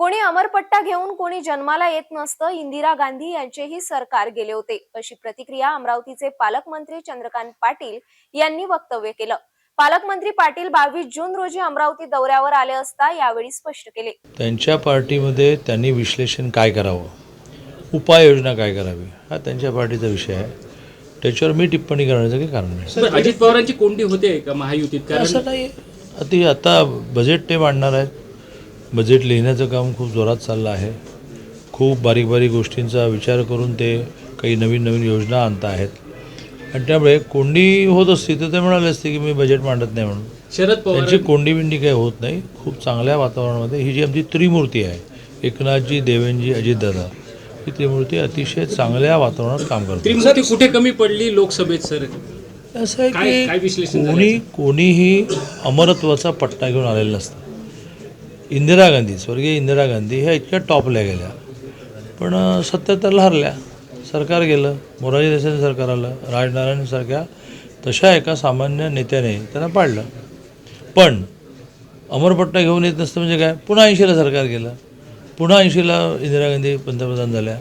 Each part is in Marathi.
कोणी अमरपट्टा घेऊन कोणी जन्माला येत नसतं इंदिरा गांधी यांचेही सरकार गेले होते. अशी प्रतिक्रिया अमरावतीचे पालकमंत्री चंद्रकांत पाटील यांनी वक्तव्य केलं. पालकमंत्री पाटील बावीस जून रोजी अमरावती दौऱ्यावर आले असता यावेळी स्पष्ट केले. त्यांच्या पार्टीमध्ये त्यांनी विश्लेषण काय करावं? उपाययोजना काय करावी? हा त्यांच्या पार्टीचा विषय आहे. त्याच्यावर मी टिप्पणी करण्याचं काही कारण नाही. अजित पवारांची कोंडी होते का महायुतीत? कारण असं नाही ती आता बजेट ते मांडणार आहेत. बजेट लिहिण्याचं काम खूप जोरात चाललं आहे. खूप बारीक बारीक गोष्टींचा विचार करून ते काही नवीन नवीन योजना आणत आहेत. आणि त्यामुळे कोंडी होत असती तर ते म्हणाले असते की मी बजेट मांडत नाही म्हणून. शरद पवार त्यांची कोंडी बिंडी काही होत नाही. खूप चांगल्या वातावरणामध्ये ही जी आमची त्रिमूर्ती आहे एकनाथजी देवेंजी अजितदादा ही त्रिमूर्ती अतिशय चांगल्या वातावरणात काम करते त्रिमूर्ती कुठे कमी पडली लोकसभेत सर? असं आहे काय- की विश्लेषण झालं कोणी कोणीही अमरत्वाचा पट्टा घेऊन आलेला नसतं. इंदिरा गांधी स्वर्गीय इंदिरा गांधी ह्या इतक्या टॉपल्या गेल्या. पण सत्याहत्तरला हरल्या सरकार गेलं मोरारजी देसाई सरकार आलं राजनारायणसारख्या तशा एका सामान्य नेत्याने त्यांना पाडलं. पण अमरपट्टा घेऊन येत नसतं म्हणजे काय? पुन्हा ऐंशीला सरकार गेलं. पुन्हा ऐंशीला इंदिरा गांधी पंतप्रधान झाल्या.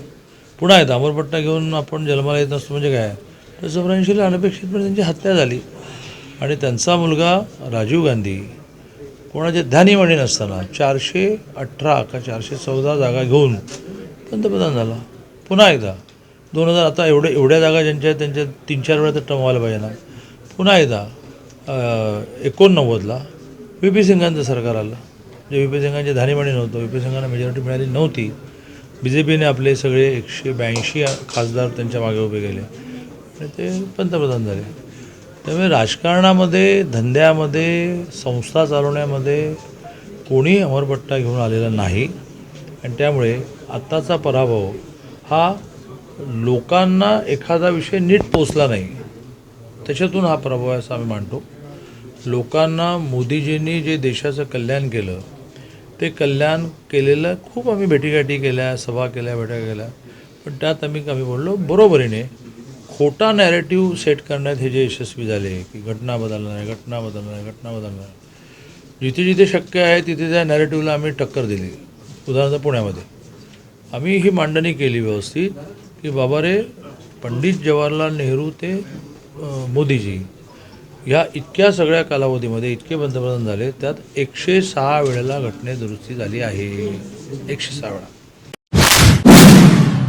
पुन्हा येतं अमरपट्टा घेऊन आपण जन्माला येत नसतो म्हणजे काय? तर चौऱ्याऐंशीला अनपेक्षितपणे त्यांची हत्या झाली. आणि त्यांचा मुलगा राजीव गांधी कोणाचे ध्यानीमणी नसताना चारशे अठरा का चारशे चौदा जागा घेऊन पंतप्रधान झाला. पुन्हा एकदा. दोन हजार आता एवढे एवढ्या जागा ज्यांच्या आहेत त्यांच्या तीन चार वेळा तर टमवायला पाहिजे ना. पुन्हा एकदा एकोणनव्वदला व्ही पी सिंगांचं सरकार आलं. जे व्ही पी सिंगांचे धानीमणी नव्हतं. व्ही पी सिंगांना मेजॉरिटी मिळाली नव्हती. बी जे पीने आपले सगळे एकशे ब्याऐंशी खासदार त्यांच्या मागे उभे केले. आणि ते पंतप्रधान झाले. त्यामुळे राजकारणामध्ये धंद्यामध्ये संस्था चालवण्यामध्ये कोणी अमरपट्टा घेऊन आलेला नाही. आणि त्यामुळे आत्ताचा पराभव हा लोकांना एखादा विषय नीट पोचला नाही. त्याच्यातून हा पराभव आहे असं आम्ही मानतो. लोकांना मोदीजींनी जे देशाचं कल्याण केलं ते कल्याण केलेलं खूप आम्ही भेटीगाठी केल्या सभा केल्या बैठका केल्या. पण त्यात आम्ही कमी बोललो बरोबरीने खोटा नॅरेटिव्ह सेट करण्यात हे जे यशस्वी झाले की घटना बदलणार आहे घटना बदलणार आहे घटना बदलणार आहे. जिथे जिथे शक्य आहे तिथे त्या नॅरेटिव्हला आम्ही टक्कर दिली. उदाहरणार्थ पुण्यामध्ये. आम्ही ही मांडणी केली व्यवस्थित की बाबा रे पंडित जवाहरलाल नेहरू ते मोदीजी ह्या इतक्या सगळ्या कालावधीमध्ये इतके पंतप्रधान झाले त्यात एकशे सहा वेळेला घटने दुरुस्ती झाली आहे. एकशे सहा वेळा.